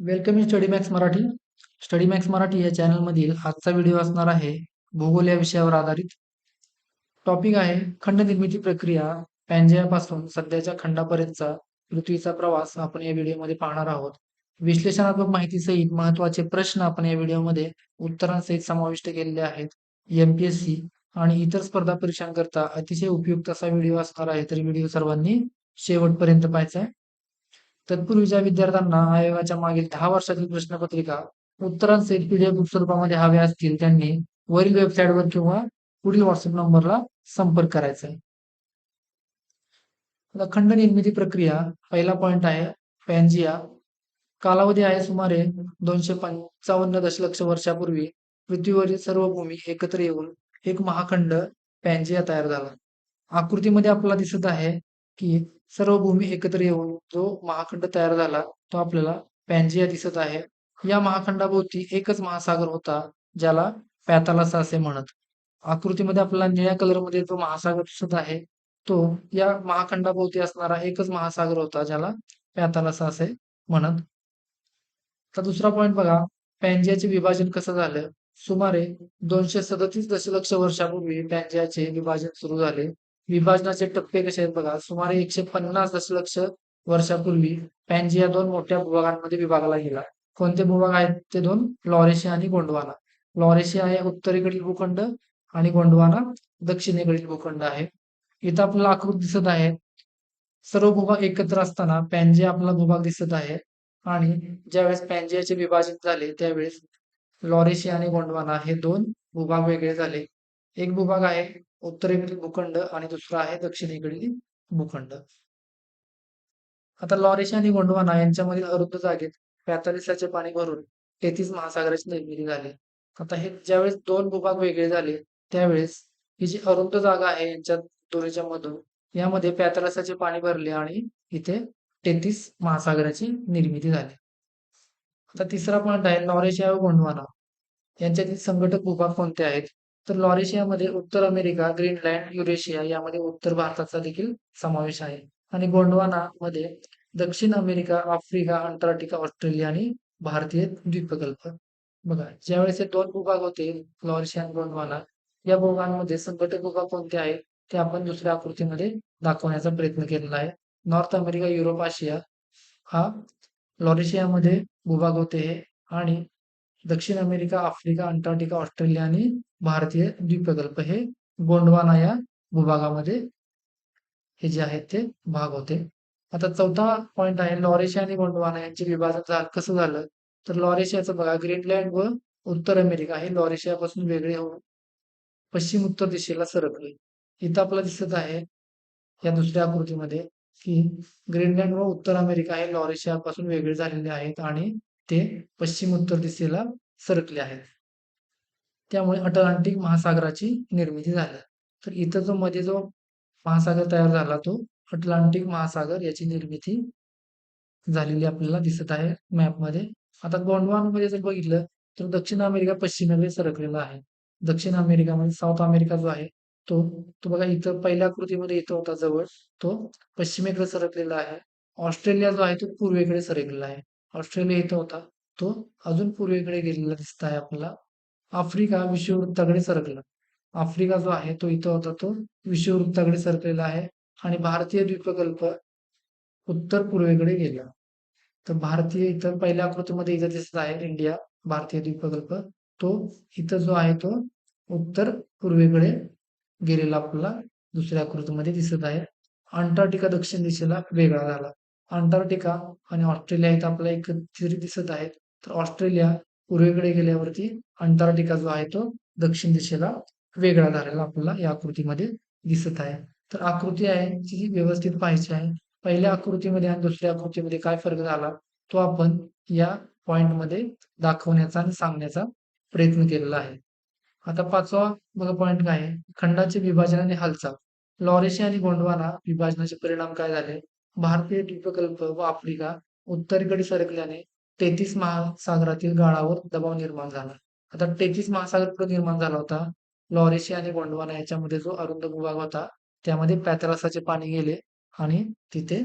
Welcome in Study Max Marathi Study Max Marathi या चॅनलमधील आजचा व्हिडिओ असणार आहे भूगोल या विषयावर आधारित. टॉपिक आहे खंड निर्मिती प्रक्रिया. पॅनजयापासून सध्याच्या खंडापर्यंतचा पृथ्वीचा प्रवास आपण या व्हिडिओमध्ये पाहणार आहोत. विश्लेषणात्मक माहितीसहित महत्त्वाचे प्रश्न आपण या व्हिडिओमध्ये उत्तरांसहित समाविष्ट केलेले आहेत. एमपीएससी आणि इतर स्पर्धा परीक्षांकरता अतिशय उपयुक्त असा व्हिडिओ असणार आहे. तर व्हिडिओ सर्वांनी शेवटपर्यंत पाहायचा आहे. तत्पूर्वी ज्या विद्यार्थ्यांना आयोगाच्या मागील दहा वर्षातील प्रश्नपत्रिका उत्तरांसहित पीडीएफ स्वरूपामध्ये हव्या असतील त्यांनी वरील वेबसाईटवर किंवा पुढील व्हॉट्सअप नंबरला संपर्क करायचा आहे. आता खंड निर्मिती प्रक्रिया पहिला पॉइंट आहे पॅन्जिया कालावधी आहे सुमारे दोनशे पंचावन्न दशलक्ष वर्षापूर्वी पृथ्वीवरील सर्व भूमी एकत्र येऊन एक महाखंड पॅन्जिया तयार झाला. आकृतीमध्ये आपल्याला दिसत आहे की सर्व भूमी एकत्र येऊन जो महाखंड तयार झाला तो आपल्याला पॅन्जिया दिसत आहे. या महाखंडाभोवती एकच महासागर होता ज्याला पॅतालासा असे म्हणत. आकृतीमध्ये आपल्याला निळ्या कलरमध्ये जो महासागर दिसत आहे तो या महाखंडाभोवती असणारा एकच महासागर होता ज्याला पॅतालासा असे म्हणत. तर दुसरा पॉइंट बघा पॅन्जियाचे विभाजन कसं झालं? सुमारे दोनशे सदतीस दशलक्ष वर्षापूर्वी पॅन्जियाचे विभाजन सुरू झाले. विभाजनाचे टप्पे कसे आहेत बघा? सुमारे एकशे पन्नास दशलक्ष वर्षापूर्वी पॅन्जिया दोन मोठ्या भूभागांमध्ये विभागला गेला. कोणते भूभाग आहेत ते दोन? लॉरेशिया आणि गोंडवाना लॉरेशिया हे उत्तरेकडील भूखंड आणि गोंडवाना दक्षिणेकडील भूखंड आहे. इथं आपल्याला आकृती दिसत आहे. सर्व भूभाग एकत्र असताना पॅन्जिया आपला भूभाग दिसत आहे. आणि ज्यावेळेस पॅन्जियाचे विभाजन झाले त्यावेळेस लॉरेशिया आणि गोंडवाना हे दोन भूभाग वेगळे झाले. एक भूभाग आहे उत्तरेकडील भूखंड आणि दुसरा आहे दक्षिणेकडील भूखंड. आता लॉरेशिया आणि गोंडवाना यांच्यामधील अरुद्ध जागेत पॅतालिसाचे पाणी भरून तेहतीस महासागराची निर्मिती झाली. आता हे ज्यावेळेस दोन भूभाग वेगळे झाले त्यावेळेस ही जी अरुंद जागा आहे यांच्या दोरीच्या मधून यामध्ये पॅतालसाचे पाणी भरले आणि इथे तेहतीस महासागराची निर्मिती झाली. आता तिसरा पॉईंट आहे लॉरेशिया व गोंडवाना यांच्यातील संघटक भूभाग कोणते आहेत? तर लॉरेशियामध्ये उत्तर अमेरिका ग्रीनलँड युरेशिया यामध्ये उत्तर भारताचा देखील समावेश आहे. आणि गोंडवाना मध्ये दक्षिण अमेरिका आफ्रिका अंटार्क्टिका ऑस्ट्रेलिया आणि भारतीय द्वीपकल्प. बघा ज्यावेळेस हे दोन भूभाग होते लॉरेशिया आणि गोंडवाना या भूभागांमध्ये संघटक भूभाग कोणते आहेत ते आपण दुसऱ्या आकृतीमध्ये दाखवण्याचा प्रयत्न केलेला आहे. नॉर्थ अमेरिका युरोप आशिया हा लॉरेशियामध्ये भूभाग होते हे आणि दक्षिण अमेरिका आफ्रिका अंटार्क्टिका ऑस्ट्रेलिया आणि भारतीय द्वीपकल्प हे गोंडवाना या भूभागामध्ये हे जे आहेत ते भाग होते. आता चौथा पॉइंट आहे लॉरेशिया आणि गोंडवाना यांचे विभाजन कसं झालं? तर लॉरेशियाचं बघा ग्रीनलँड व उत्तर अमेरिका हे लॉरेशियापासून वेगळे होऊन पश्चिम उत्तर दिशेला सरकले. इथं आपल्याला दिसत आहे या दुसऱ्या आकृतीमध्ये की ग्रीनलँड व उत्तर अमेरिका हे लॉरेशियापासून वेगळे झालेले आहेत आणि ते पश्चिम उत्तर दिशेला सरकले आहेत. त्यामुळे अटलांटिक महासागराची निर्मिती झाली. तर इथं जो मध्ये जो महासागर तयार झाला तो अटलांटिक महासागर याची निर्मिती झालेली आपल्याला दिसत आहे मॅपमध्ये आता गोंडवानमध्ये जर बघितलं तर दक्षिण अमेरिका पश्चिमेकडे सरकलेला आहे. दक्षिण अमेरिका म्हणजे साऊथ अमेरिका जो आहे तो तो बघा इथं पहिल्या कृतीमध्ये इथं होता जवळ तो पश्चिमेकडे सरकलेला आहे. ऑस्ट्रेलिया जो आहे तो पूर्वेकडे सरकलेला आहे. ऑस्ट्रेलिया इथं होता. तो अजून पूर्वेकडे गेलेला दिसत आहे आपल्याला. आफ्रिका विषुववृत्ताकडे सरकला. आफ्रिका जो आहे तो इथं होता. तो विषुववृत्ताकडे सरकलेला आहे आणि भारतीय द्वीपकल्प उत्तर पूर्वेकडे गेला. तर भारतीय इथं पहिल्या आकृतीमध्ये इथं दिसत आहे इंडिया भारतीय द्वीपकल्प. तो इथं जो आहे तो उत्तर पूर्वेकडे गेलेला आपल्याला दुसऱ्या आकृतीमध्ये दिसत आहे. अंटार्क्टिका दक्षिण दिशेला वेगळा झाला. अंटार्क्टिका आणि ऑस्ट्रेलिया इथं आपल्याला एकत्रित दिसत आहेत. तर ऑस्ट्रेलिया पूर्वेकडे गेल्यावरती अंटार्क्टिका जो आहे तो दक्षिण दिशेला वेगळा झालेला आपल्याला या आकृतीमध्ये दिसत आहे. तर आकृती आहे जी व्यवस्थित पाहायची आहे. पहिल्या आकृतीमध्ये आणि दुसऱ्या आकृतीमध्ये काय फरक झाला तो आपण या पॉइंटमध्ये दाखवण्याचा आणि सांगण्याचा प्रयत्न केलेला आहे. आता पाचवा बघा पॉइंट काय आहे. खंडाचे विभाजन आणि हालचाल. लॉरेशिया आणि गोंडवाना विभाजनाचे परिणाम काय झाले? भारतीय द्वीपकल्प व आफ्रिका उत्तरेकडे सरकल्याने तेहतीस महासागरातील गाळावर दबाव निर्माण झाला. आता तेहतीस महासागर कुठे निर्माण झाला होता लॉरेशिया आणि गोंडवाना याच्यामध्ये जो अरुंद भूभाग होता त्यामध्ये पॅथरासाचे पाणी गेले आणि तिथे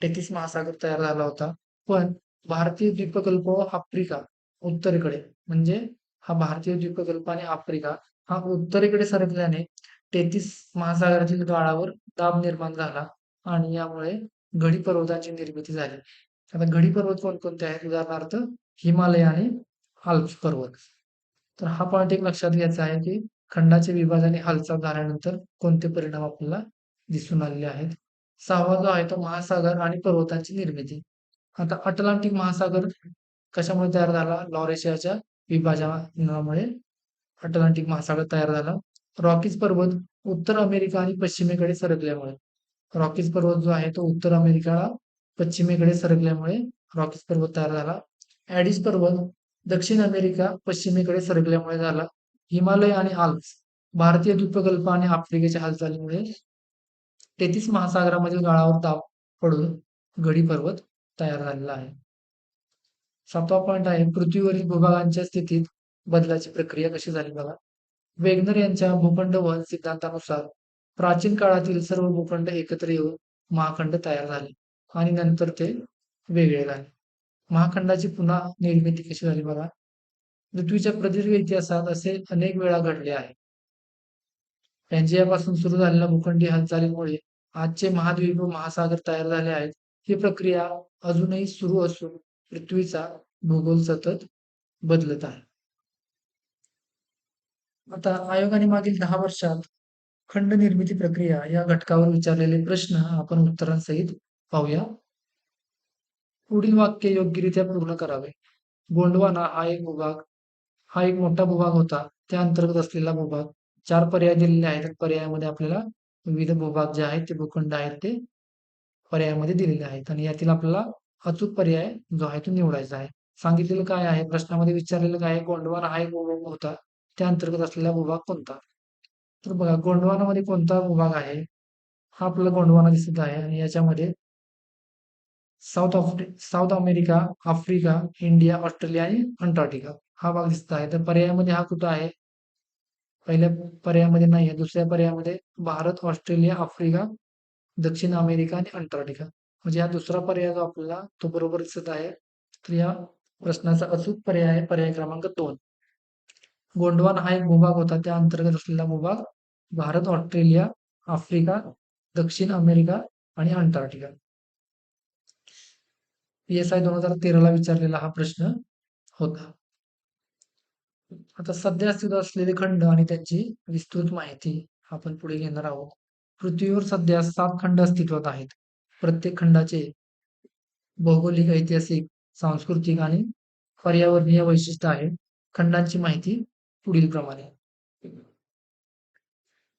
तेहतीस महासागर तयार झाला होता. पण भारतीय द्वीपकल्प व आफ्रिका उत्तरेकडे म्हणजे हा भारतीय द्वीपकल्प आणि आफ्रिका हा उत्तरेकडे सरकल्याने तेहतीस महासागरातील गाळावर दाब निर्माण झाला आणि यामुळे घडी पर्वताची निर्मिती झाली. आता घडी पर्वत कोणकोणते आहेत? उदाहरणार्थ हिमालय आणि आल्प्स पर्वत. तर हा पॉईंट एक लक्षात घ्यायचा आहे की खंडाचे विभाजन आणि हालचाल झाल्यानंतर कोणते परिणाम आपल्याला दिसून आलेले आहेत? सहावा जो आहे तो महासागर आणि पर्वतांची निर्मिती. आता अटलांटिक महासागर कशामुळे तयार झाला? लॉरेशियाच्या विभाजनामुळे अटलांटिक महासागर तयार झाला. रॉकीज पर्वत उत्तर अमेरिका आणि पश्चिमेकडे सरकल्यामुळे. रॉकीज पर्वत जो आहे तो उत्तर अमेरिका पश्चिमेकडे सरकल्यामुळे रॉकीज पर्वत तयार झाला. ऍडिस पर्वत दक्षिण अमेरिका पश्चिमेकडे सरकल्यामुळे झाला. हिमालय आणि आल्प्स भारतीय द्वीपकल्प आणि आफ्रिकेच्या हालचालीमुळे तेहतीस महासागरामधील गाळावर दाब पडून गडी पर्वत तयार झालेला आहे. सातवा पॉईंट आहे पृथ्वीवरील भूभागांच्या स्थितीत बदलाची प्रक्रिया कशी झाली बघा. वेगनर यांच्या भूखंड वहन सिद्धांतानुसार प्राचीन काळातील सर्व भूखंड एकत्र येऊन महाखंड तयार झाले आणि नंतर ते वेगळे झाले. महाखंडाची पुन्हा निर्मिती कशी झाली बघा. पृथ्वीच्या प्रदीर्घ इतिहासात असे अनेक वेळा घडले आहे. पॅन्जियापासून सुरू झालेल्या भूखंडी हालचालीमुळे आजचे महाद्वीप व महासागर तयार झाले आहेत. ही प्रक्रिया अजूनही सुरू असून पृथ्वीचा भूगोल सतत बदलत आहे. आता आयोगाने मागील दहा वर्षात खंड निर्मिती प्रक्रिया या घटकावर विचारलेले प्रश्न आपण उत्तरांसहित पाहूया. पुढील वाक्य योग्यरित्या पूर्ण करावे. गोंडवाना हा एक भूभाग हा एक मोठा भूभाग होता. त्या अंतर्गत असलेला भूभाग. चार पर्याय दिलेले आहेत. पर्यायामध्ये आपल्याला विविध भूभाग जे आहेत ते भूखंड आहेत ते पर्यायामध्ये दिलेले आहेत. आणि यातील आपल्याला अचूक पर्याय जो आहे तो निवडायचा आहे. सांगितलेलं काय आहे? प्रश्नामध्ये विचारलेलं काय आहे? गोंडवाना हा एक भूभाग होता. त्या अंतर्गत असलेला भूभाग कोणता? तर बघा गोंडवानामध्ये कोणता भूभाग आहे? हा आपल्याला गोंडवाना दिसत आहे आणि याच्यामध्ये South Africa South America Africa India Australia आणि अंटार्क्टिका हा भाग दिसत आहे. तर पर्यायामध्ये हा कुठं आहे? पहिल्या पर्यायामध्ये नाही आहे. दुसऱ्या पर्यायामध्ये भारत ऑस्ट्रेलिया आफ्रिका दक्षिण अमेरिका आणि अंटार्क्टिका. म्हणजे हा दुसरा पर्याय जो आपल्याला तो बरोबर दिसत आहे तर या प्रश्नाचा अचूक पर्याय आहे पर्याय क्रमांक दोन. गोंडवान हा एक भूभाग होता. त्या अंतर्गत असलेला भूभाग भारत ऑस्ट्रेलिया आफ्रिका दक्षिण अमेरिका आणि अंटार्क्टिका. पीएसआय एस आय दोन हजार तेराला विचारलेला हा प्रश्न होता. आता सध्या अस्तित्वात असलेले खंड आणि त्यांची विस्तृत माहिती आपण पुढे घेणार आहोत. पृथ्वीवर सध्या सात खंड अस्तित्वात आहेत. प्रत्येक खंडाचे भौगोलिक ऐतिहासिक सांस्कृतिक आणि पर्यावरणीय वैशिष्ट्य आहे खंडांची माहिती पुढील प्रमाणे.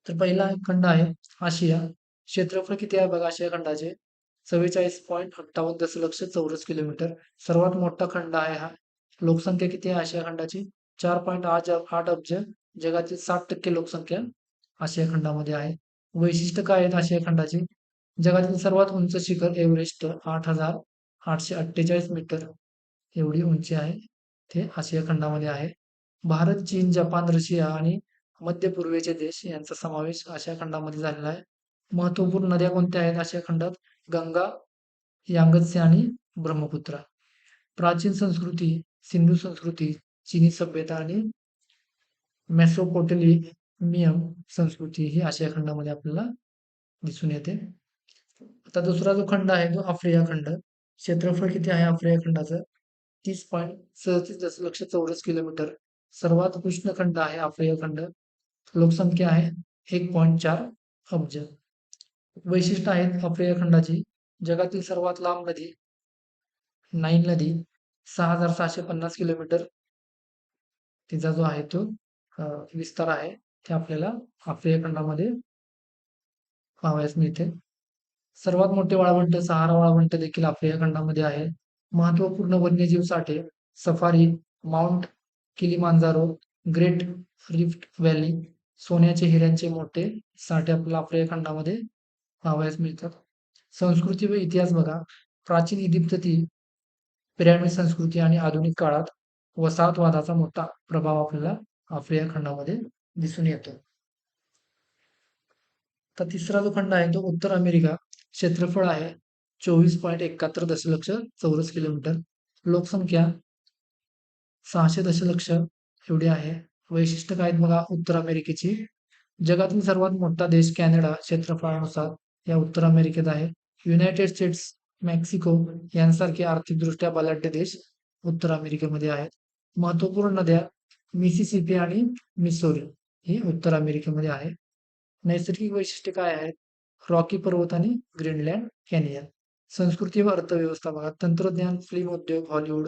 तर पहिला खंड आहे आशिया. क्षेत्रफळ किती आहे बघा आशिया खंडाचे? चव्वेचाळीस पॉईंट अठ्ठावन्न दशलक्ष चौरस किलोमीटर. सर्वात मोठा खंड आहे हा. लोकसंख्या किती आहे आशिया खंडाची? चार पॉईंट आठ आठ अब्ज. जगातील साठ टक्के लोकसंख्या आशिया खंडामध्ये आहे. वैशिष्ट्य काय आहेत आशिया खंडाची? जगातील सर्वात उंच शिखर एव्हरेस्ट आठ हजार आठशे अठ्ठेचाळीस मीटर. एवढी उंची आहे. ते आशिया खंडामध्ये आहे. भारत चीन जपान रशिया आणि मध्य पूर्वेचे देश यांचा समावेश आशिया खंडामध्ये झालेला आहे. महत्त्वपूर्ण नद्या कोणत्या आहेत? आशिया खंडात गंगा यांगत्से आणि ब्रह्मपुत्रा. प्राचीन संस्कृती सिंधू संस्कृती चीनी सभ्यता आणि मेसोपोटेलिमियम संस्कृती ही आशिया खंडामध्ये आपल्याला दिसून येते. आता दुसरा जो खंड आहे तो आफ्रिया खंड क्षेत्रफळ किती आहे? आफ्रिया खंडाचं तीस पॉईंट सदतीस दशलक्ष चौरस किलोमीटर. सर्वात उष्ण खंड आहे आफ्रिका खंड. लोकसंख्या आहे एक पॉईंट चार अब्ज. वैशिष्ट्य आहेत आफ्रिका खंडाची. जगातील सर्वात लांब नदी. नाईल नदी सहा हजार सहाशे पन्नास किलोमीटर. तिचा जो आहे तो विस्तार आहे ते आपल्याला आफ्रिका खंडामध्ये पाहावयास मिळते. सर्वात मोठे वाळवंट सहारा वाळवंट देखील आफ्रिका खंडामध्ये आहे. महत्त्वपूर्ण वन्यजीव साठे safari Mount Kilimanjaro Great Rift Valley सोन्याचे हिऱ्यांचे मोठे साठे आपल्याला आफ्रिका खंडामध्ये पाहावयास मिळतात. संस्कृती व इतिहास बघा. प्राचीन इजिप्ततील पिरॅमिड संस्कृती आणि आधुनिक काळात वसाहतवादाचा मोठा प्रभाव आपल्याला आफ्रिका खंडामध्ये दिसून येतो. तर तिसरा जो खंड आहे तो उत्तर अमेरिका क्षेत्रफळ आहे. चोवीस पॉईंट एकाहत्तर दशलक्ष चौरस किलोमीटर. लोकसंख्या सहाशे दशलक्ष एवढी आहे. वैशिष्ट्य काय आहेत बघा? उत्तर अमेरिकेची. जगातील सर्वात मोठा देश कॅनडा क्षेत्रफळानुसार या उत्तर अमेरिकेत आहे. युनायटेड स्टेट्स मेक्सिको यांसारखे आर्थिकदृष्ट्या बलाढ्य देश उत्तर अमेरिकेमध्ये आहेत. महत्त्वपूर्ण नद्या मिसिसिपी आणि मिसोरी ही उत्तर अमेरिकेमध्ये आहे. नैसर्गिक वैशिष्ट्ये काय आहेत? रॉकी पर्वत आणि ग्रीनलँड कॅनियन. संस्कृती व अर्थव्यवस्था बघा. तंत्रज्ञान फिल्म उद्योग हॉलिवूड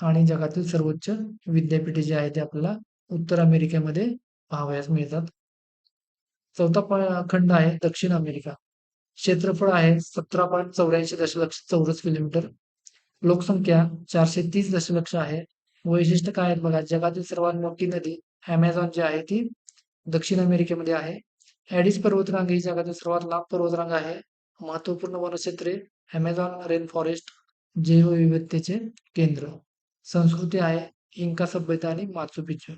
आणि जगातील सर्वोच्च विद्यापीठे जी आहेत ते आपल्याला उत्तर अमेरिकेमध्ये पाहावयास मिळतात. चौथा खंड आहे दक्षिण अमेरिका. क्षेत्रफळ आहे सतरा पॉईंट चौऱ्याऐंशी दशलक्ष चौरस किलोमीटर. लोकसंख्या चारशे तीस दशलक्ष आहे. वैशिष्ट्य काय आहेत बघा जगातील सर्वात मोठी नदी अमेझॉन जी आहे ती दक्षिण अमेरिकेमध्ये आहे. ॲडिस पर्वतरांग ही जगातील सर्वात लांब पर्वतरांग आहे. महत्त्वपूर्ण वनक्षेत्रे अमेझॉन रेन फॉरेस्ट जैवविविधतेचे केंद्र. संस्कृती आहे इंका सभ्यता आणि माचू पिच्चू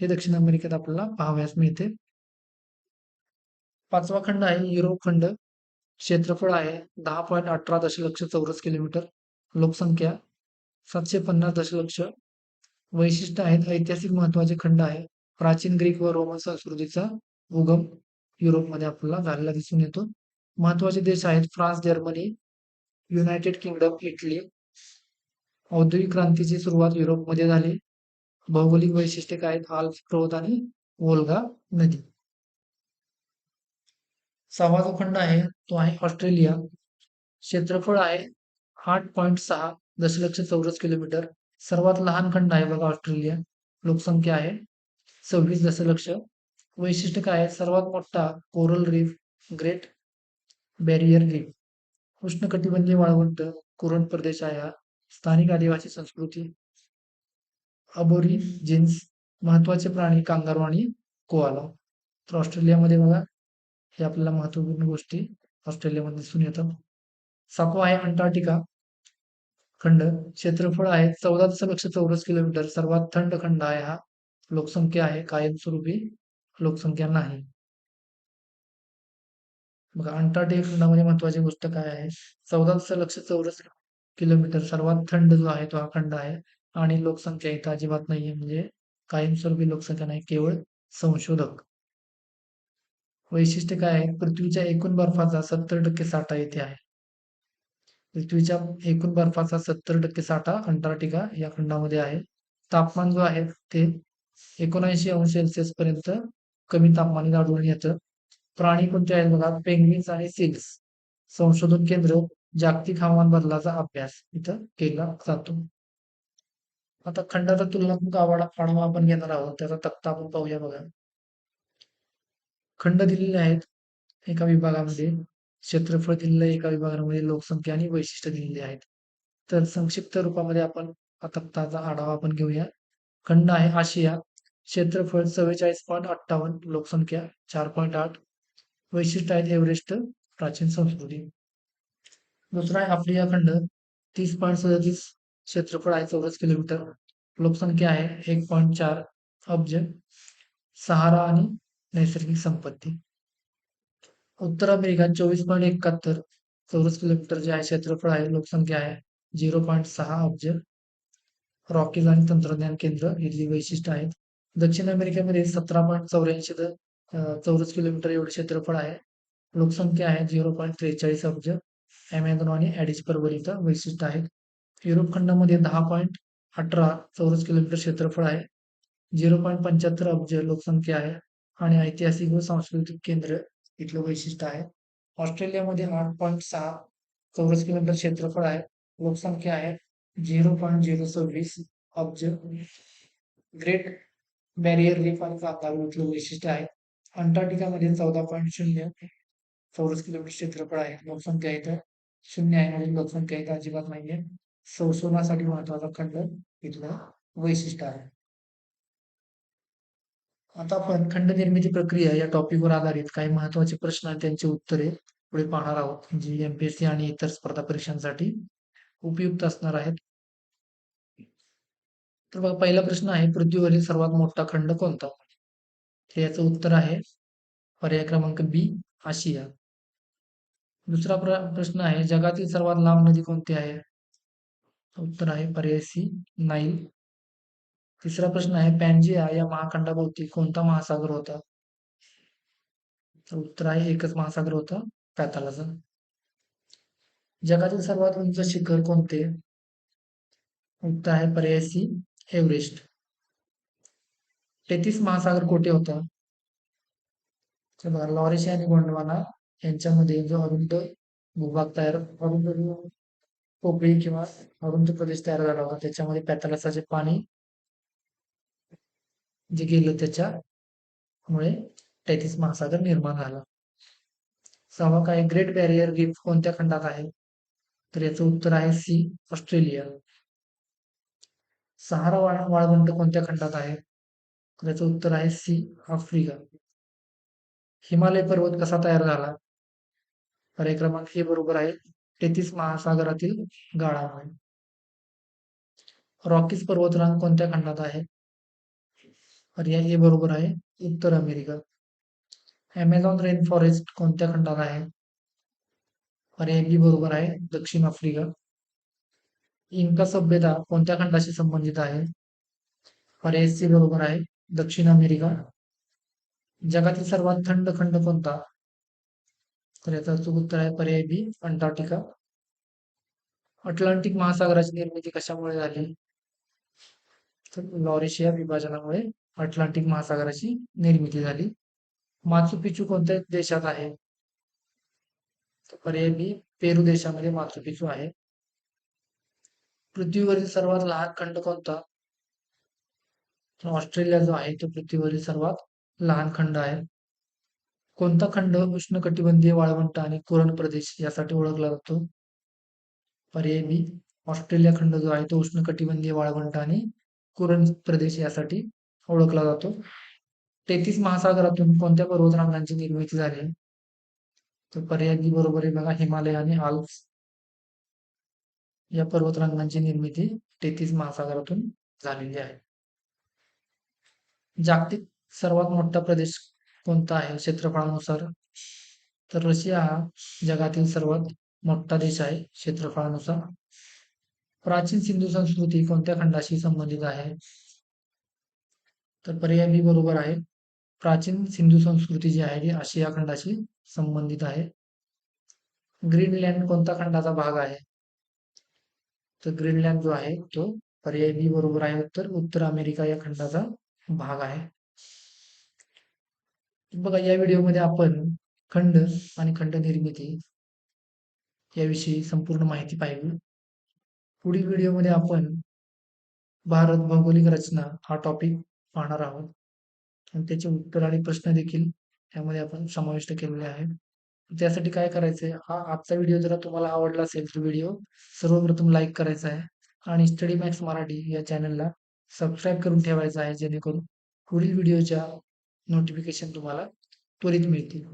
हे दक्षिण अमेरिकेत आपल्याला पाहावयास मिळते. पाचवा खंड आहे युरोप खंड. क्षेत्रफळ आहे दहा पॉईंट अठरा दशलक्ष चौरस किलोमीटर. लोकसंख्या सातशे पन्नास दशलक्ष. वैशिष्ट्य आहेत ऐतिहासिक महत्त्वाचे खंड आहे. प्राचीन ग्रीक व रोमन संस्कृतीचा उगम युरोपमध्ये आपल्याला झालेला दिसून येतो. महत्त्वाचे देश आहेत France Germany United Kingdom Italy. औद्योगिक क्रांतीची सुरुवात युरोपमध्ये झाली. भौगोलिक वैशिष्ट्ये काय आहेत? आल्प्स आणि वोल्गा नदी. सहावा जो खंड आहे तो आहे ऑस्ट्रेलिया. क्षेत्रफळ आहे आठ पॉईंट सहा दशलक्ष चौरस किलोमीटर. सर्वात लहान खंड आहे बघा ऑस्ट्रेलिया. लोकसंख्या आहे सव्वीस दशलक्ष. वैशिष्ट्य काय आहे? सर्वात मोठा coral reef Great Barrier Reef. उष्णकटिबंधीय वाळवंट कुरण प्रदेश आहे हा. स्थानिक आदिवासी संस्कृती अबोरी जिन्स महत्त्वाचे प्राणी कांगारू आणि कोआला. तर ऑस्ट्रेलियामध्ये बघा हे आपल्याला महत्त्वपूर्ण गोष्टी ऑस्ट्रेलियामध्ये दिसून येतात. सातवा आहे अंटार्क्टिका खंड. क्षेत्रफळ आहे चौदा दशलक्ष चौरस किलोमीटर. सर्वात थंड खंड आहे हा. लोकसंख्या आहे कायमस्वरूपी लोकसंख्या नाही. बघा अंटार्क्टिका खंडामध्ये महत्वाची गोष्ट काय आहे? चौदा दशलक्ष चौरस किलोमीटर सर्वात थंड जो आहे तो हा खंड आहे. आणि लोकसंख्या इथं अजिबात नाहीये. म्हणजे कायमस्वरूपी लोकसंख्या नाही केवळ संशोधक. वैशिष्ट्य काय आहे? पृथ्वीच्या एकूण बर्फाचा सत्तर टक्के साठा येथे आहे. पृथ्वीच्या एकूण बर्फाचा सत्तर टक्के साठा अंटार्क्टिका या खंडामध्ये आहे. तापमान जो आहे ते एकोणऐंशी अंश सेल्सिअस पर्यंत कमी तापमानात आढळून येतं. प्राणी कोणते आहेत बघा? पेंग्विन्स आणि सिल्स. संशोधन केंद्र जागतिक हवामान बदलाचा अभ्यास इथं केला जातो. आता खंडाचा तुलनात्मक आवाडा आढावा आपण घेणार आहोत. त्याचा तक्ता आपण पाहूया बघा. खंड दिलेले आहेत एका विभागामध्ये. क्षेत्रफळ दिलेलं आहे एका विभागामध्ये. लोकसंख्या आणि वैशिष्ट्य दिलेली आहेत. तर संक्षिप्त रूपामध्ये आपण तक्ताचा आढावा आपण घेऊया. खंड आहे आशिया. क्षेत्रफळ चव्वेचाळीस पॉईंट अठ्ठावन्न लोकसंख्या चार पॉईंट आठ. वैशिष्ट्य आहेत एव्हरेस्ट प्राचीन संस्कृती. दुसरा आहे आफ्रिका खंड, तीस पॉईंट सदतीस क्षेत्रफळ आहे चौरस किलोमीटर। लोकसंख्या आहे एक पॉईंट चार, अब्ज, सहारा नैसर्गिक संपत्ती। उत्तर अमेरिका चोवीस पॉईंट एकाहत्तर चौरस किलोमीटर जे आहे क्षेत्रफळ आहे लोकसंख्या आहे झिरो पॉईंट सहा, अब्ज। रॉकीज तंत्रज्ञान केंद्र इथली वैशिष्ट्य आहेत. दक्षिण अमेरिकेमध्ये सतरा पॉईंट चौऱ्याऐंशी चौरस किलोमीटर एवढे क्षेत्रफळ आहे. लोकसंख्या आहे झिरो पॉईंट त्रेचाळीस, अब्ज। अमेझॉन आणि ॲडिस पर्वत इथं वैशिष्ट्य आहेत. युरोप खंडामध्ये दहा पॉईंट अठरा चौरस किलोमीटर क्षेत्रफळ आहे. झिरो पॉईंट पंच्याहत्तर अब्ज लोकसंख्या आहे आणि ऐतिहासिक व सांस्कृतिक केंद्र इथलं वैशिष्ट्य आहे. ऑस्ट्रेलियामध्ये आठ पॉईंट सहा चौरस किलोमीटर क्षेत्रफळ आहे. लोकसंख्या आहे झिरो पॉईंट झिरो सव्वीस अब्ज. ग्रेट बॅरियर रिफ आणि कांगारू इथलं वैशिष्ट्य आहे. अंटार्क्टिकामध्ये चौदा पॉईंट शून्य चौरस किलोमीटर क्षेत्रफळ आहे. लोकसंख्या इथं शून्य आहे म्हणजे लोकसंख्या इथे अजिबात नाहीये. संशोधनासाठी महत्त्वाचा खंड इथलं वैशिष्ट्य आहे. आता आपण खंड निर्मिती प्रक्रिया या टॉपिकवर आधारित काही महत्त्वाचे प्रश्न आणि त्यांची उत्तरे पुढे पाहणार आहोत. जी एमपीएससी आणि इतर स्पर्धा परीक्षांसाठी उपयुक्त असणार आहेत. तर बघा पहिला प्रश्न आहे पृथ्वीवरील सर्वात मोठा खंड कोणता? तर याचं उत्तर आहे पर्याय क्रमांक बी आशिया. दुसरा प्र प्रश्न आहे जगातील सर्वात लांब नदी कोणती आहे? उत्तर आहे पर्याय सी नाईल. तिसरा प्रश्न आहे पॅन्जिया या महाखंडाभोवती कोणता महासागर होता? तर उत्तर आहे एकच महासागर होता पॅथालाचा जगातील सर्वात उंच शिखर कोणते? उत्तर आहे पर्याय सी एव्हरेस्ट. तेहतीस महासागर कोठे होता? बघा लॉरेशिया आणि गोंडवाना यांच्यामध्ये जो अरुंद भूभाग तयार अरुंद पोकळी किंवा अरुंद प्रदेश तयार झाला होता त्याच्यामध्ये पॅथालसाचे पाणी जे गेलं त्याच्यामुळे तेहतीस महासागर निर्माण झाला. सहावा काय? ग्रेट बॅरियर रीफ कोणत्या खंडात आहे? तर याचं उत्तर आहे सी ऑस्ट्रेलिया. सहारा वाळवंट कोणत्या खंडात आहे? तर याचं उत्तर आहे सी आफ्रिका. हिमालय पर्वत कसा तयार झाला? पर्याय क्रमांक हे बरोबर आहे तेहतीस महासागरातील गाळामुळे रॉकीज पर्वतरांग कोणत्या खंडात आहे? आहे. उत्तर अमेरिका. अमेझॉन रेन फॉरेस्ट कोणत्या खंडात आहे? पर्याय बी बरोबर दक्षिण आफ्रिका. इंका सभ्यता कोणत्या खंडाशी संबंधित आहे? पर्याय सी बरोबर दक्षिण अमेरिका. जगातील सर्वात थंड खंड कोणता? तर याचा अचूक उत्तर आहे पर्याय बी अंटार्क्टिका. अटलांटिक महासागराची निर्मिती कशामुळे झाली? तर लॉरेशिया विभाजनामुळे अटलांटिक महासागराची निर्मिती झाली. माचू पिचू कोणत्या देशात आहे? पर्याय बी पेरू देशामध्ये माचू पिचू आहे. पृथ्वीवरील सर्वात लहान खंड कोणता? ऑस्ट्रेलिया जो आहे तो पृथ्वीवरील सर्वात लहान खंड आहे. कोणता खंड उष्णकटिबंधीय वाळवंट आणि कोरण प्रदेश यासाठी ओळखला जातो? पर्याय बी ऑस्ट्रेलिया खंड जो आहे तो उष्णकटिबंधीय वाळवंट आणि कुरण प्रदेश यासाठी ओळखला जातो. तेहतीस महासागरातून कोणत्या पर्वतरांगांची निर्मिती झाली तर पर्याय बी बरोबर आहे बघा हिमालय आणि आल्प्स. या पर्वतरांगांची निर्मिती तेहतीस महासागरातून झालेली आहे. जागतिक सर्वात मोठा प्रदेश कोणता आहे? क्षेत्रफळानुसार. तर रशिया हा जगातील सर्वात मोठा देश आहे क्षेत्रफळानुसार. प्राचीन सिंधू संस्कृती कोणत्या खंडाशी संबंधित आहे? तर पर्याय बी बरोबर आहे. प्राचीन सिंधू संस्कृती जी आहे ती आशिया खंडाशी संबंधित आहे. ग्रीनलँड कोणत्या खंडाचा भाग आहे? तर ग्रीनलँड जो आहे तो पर्याय बी बरोबर आहे. उत्तर उत्तर अमेरिका या खंडाचा भाग आहे. बघा या व्हिडिओमध्ये आपण खंड आणि खंड निर्मिती याविषयी संपूर्ण माहिती पाहिली. पुढील व्हिडिओमध्ये आपण भारत भौगोलिक रचना हा टॉपिक पाहणार आहोत. आणि त्याचे उत्तर आणि प्रश्न देखील यामध्ये आपण समाविष्ट केलेले आहे त्यासाठी काय करायचंय? हा आजचा व्हिडिओ जर तुम्हाला आवडला असेल तर व्हिडिओ सर्वप्रथम लाईक करायचा आहे आणि स्टडी मॅक्स मराठी या चॅनलला सबस्क्राईब करून ठेवायचा आहे जेणेकरून पुढील व्हिडिओच्या नोटिफिकेशन तुम्हाला त्वरित मिळतील.